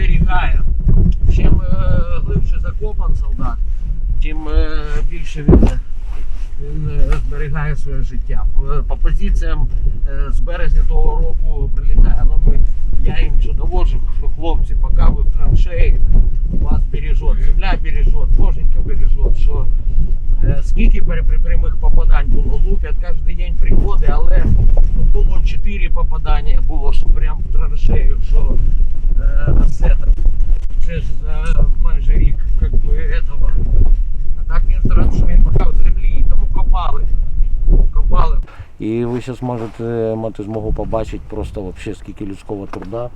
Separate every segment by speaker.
Speaker 1: зберігає. Чим е, глибше закопан солдат, тим е, більше він, він е, зберігає своє життя. По, по позиціям з березня того року прилітає. Ну, ми, я їм що доводжу, що хлопці, поки ви в траншеї, вас бережет, земля бережет, боженька бережет, що скільки прямих попадань було, лупять кожен день приходи, але було 4 попадання, було, що прям в траншею, що е, це, так, це ж за майже рік как би, этого. А так він зразу, що він поки в землі, тому копали. Копали. І ви зараз можете мати змогу побачити просто вообще скільки людського труда.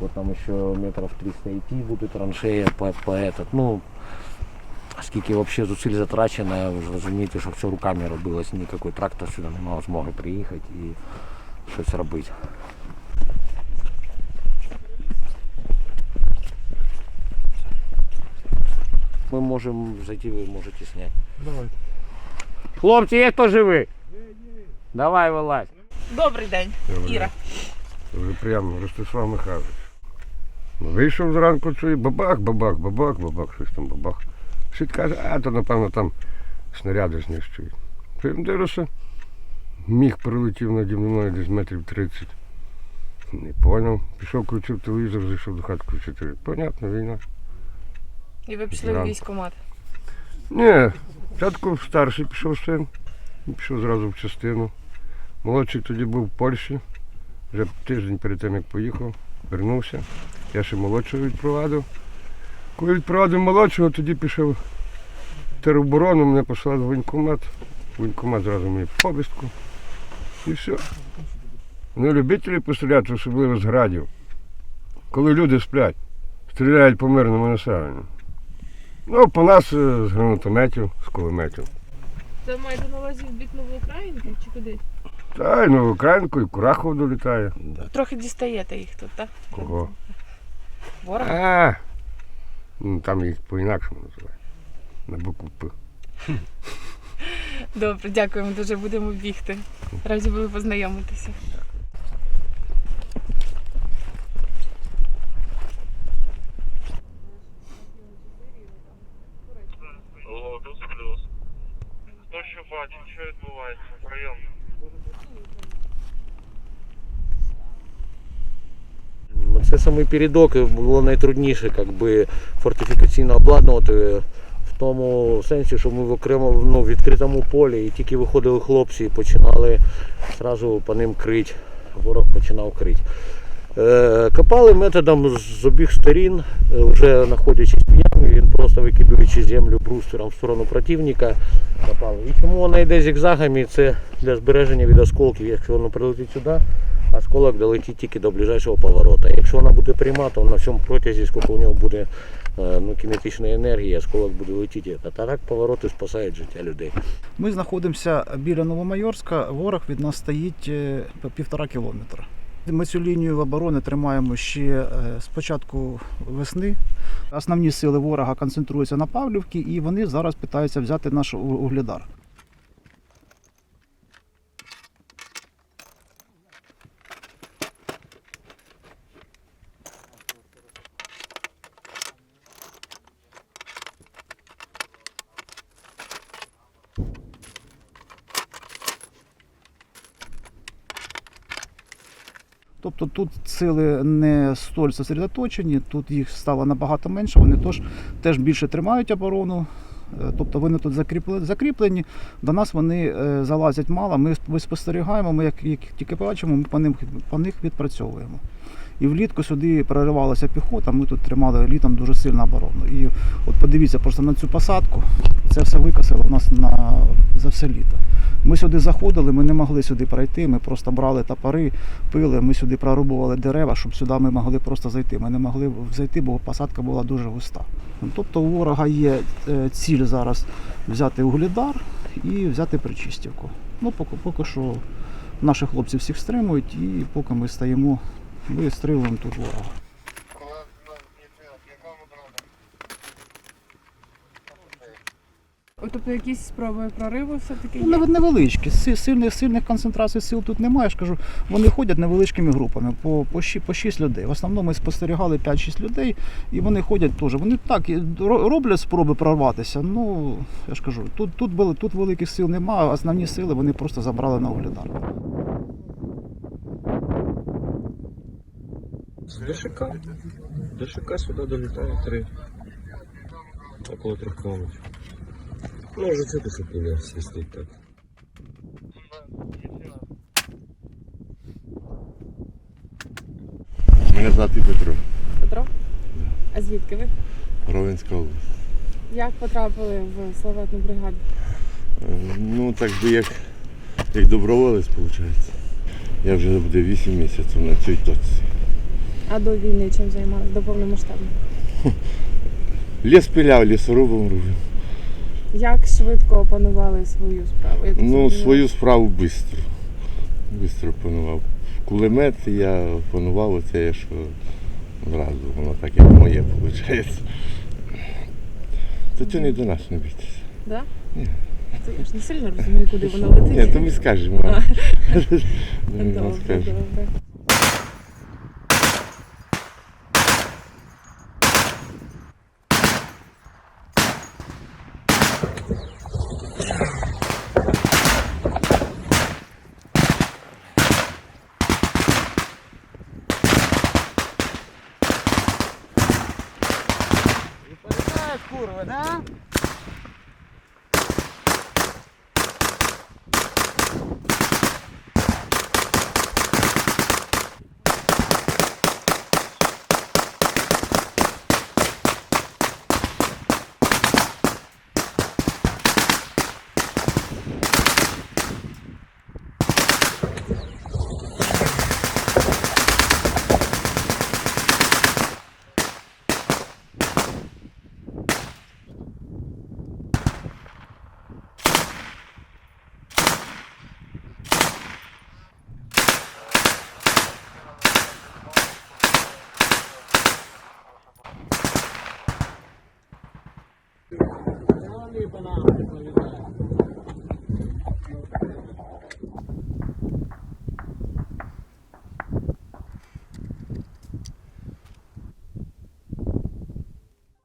Speaker 1: Вот там ще метрів 300 йти буде траншея по, по этот. Ну, скільки вообще зусиль затрачено, ви ж розумієте, що все руками робилось, ніякий трактор сюди не мав змоги приїхати і щось робити. Ми можемо зайти, ви можете зняти.
Speaker 2: Давай.
Speaker 1: Хлопці, є хто живий? Давай вилазь.
Speaker 3: Добрий день, Іра.
Speaker 2: Дуже приємно, Ростислав Михайлович. Ну, Вийшов зранку, чую, бабах, бабах, бабах, бабах, щось там бабах. Сид каже, а то напевно там снаряди знищують. Потім дивлюся, міг прилетів наді мною десь метрів 30. Не поняв. Пішов, включив телевізор, зайшов до хати включити. Понятно, війна.
Speaker 3: І ви пішли в військкомат.
Speaker 2: Ні, спочатку старший пішов син, пішов зразу в частину. Молодший тоді був в Польщі, вже тиждень перед тим, як поїхав, вернувся. Я ще молодшого відпровадив. Коли відпровадив молодшого, тоді пішов тероборону, мене послали в воєнкомат. Воєнкомат зразу мені повістку. І все. Вони любителі постріляти, особливо з градів. Коли люди сплять, стріляють по мирному населенню. Ну, по нас е, з гранатометів, з кулеметів.
Speaker 3: Це маєте на увазі в бік Новоукраїнки чи куди?
Speaker 2: Та й ну, Українку, і Курахов долітає.
Speaker 3: Трохи дістаєте їх тут, так?
Speaker 2: Кого?
Speaker 3: Ворог?
Speaker 2: А, ну, там їх по-інакшому називають. На букву П.
Speaker 3: Добре, дякуємо, дуже будемо бігти. Раді були познайомитися.
Speaker 4: Алло, плюс плюс. Хто що бачить, що відбувається? Прийом.
Speaker 1: Це саме передок було найтрудніше как би, фортифікаційно обладнувати в тому сенсі, що ми в окремо ну, відкритому полі і тільки виходили хлопці і починали одразу по ним крити. Ворог починав крити. Е, Копали методом з обох сторін, е, вже знаходячись в ямі, він просто викидуючи землю брустером в сторону противника. Копали. І чому вона йде зігзагами, це для збереження від осколків. Якщо воно прилетить сюди, осколок долетить тільки до ближайшого поворота. Якщо вона буде пряма, то на всьому протязі, скільки у нього буде е, ну, кінетичної енергії, осколок буде летіти. А так повороти спасають життя людей.
Speaker 5: Ми знаходимося біля Новомайорська. Ворог від нас стоїть е, півтора кілометра. Ми цю лінію оборони тримаємо ще е, з початку весни. Основні сили ворога концентруються на Павлівці, і вони зараз питаються взяти наш у- Тобто тут сили не столь зосередоточені, тут їх стало набагато менше, вони тож теж більше тримають оборону. Е, Тобто вони тут закріплені. До нас вони е, залазять мало. Ми, спостерігаємо, ми як, як тільки бачимо, ми по, ним, по них відпрацьовуємо. І влітку сюди проривалася піхота, ми тут тримали літом дуже сильну оборону. І от подивіться просто на цю посадку, це все викосило у нас на, за все літо. Ми сюди заходили, ми не могли сюди пройти, ми просто брали топори, пили, ми сюди прорубували дерева, щоб сюди ми могли просто зайти. Ми не могли зайти, бо посадка була дуже густа. Тобто у ворога є е, ціль зараз взяти угледар і взяти причистівку. Ну, поки, поки що наші хлопці всіх стримують, і поки ми стоїмо, ми стрілюємо тут ворога.
Speaker 3: Тобто якісь спроби прориву все-таки
Speaker 5: Ну,
Speaker 3: є?
Speaker 5: нев- невеличкі. Сильних, сильних концентрацій сил тут немає. Я ж кажу, вони ходять невеличкими групами по, по, 6, людей. В основному ми спостерігали 5-6 людей, і вони ходять теж. Вони так і роблять спроби прорватися. Ну, я ж кажу, тут, тут, вели- тут великих сил немає, а основні сили вони просто забрали на оглядар.
Speaker 6: З ДШК. ДШК сюди долітає три. Около трьох кілометрів. Ну, вже це дисципліна свистить так.
Speaker 7: Мене звати Петро,
Speaker 3: Петро? А звідки ви?
Speaker 7: Ровенська область.
Speaker 3: Як потрапили в славетну бригаду?
Speaker 7: Е, Ну, так би як, як доброволець, виходить. Я вже буде 8 місяців на цій точці.
Speaker 3: А до війни чим займалися? До повномасштабної?
Speaker 7: Ліс пиляв, лісорубом робив.
Speaker 3: Як швидко опанували свою справу? Я
Speaker 7: Ну,
Speaker 3: зрозуміла.
Speaker 7: свою справу швидко. Бистро панував. Кулемет я панував оце, що одразу, воно так як моє виходить. То не до нас не бійтеся.
Speaker 3: Да?
Speaker 7: Ні.
Speaker 3: Це я ж не сильно розумію, куди воно летить.
Speaker 7: Ні, то ми скажемо. Ми скажемо.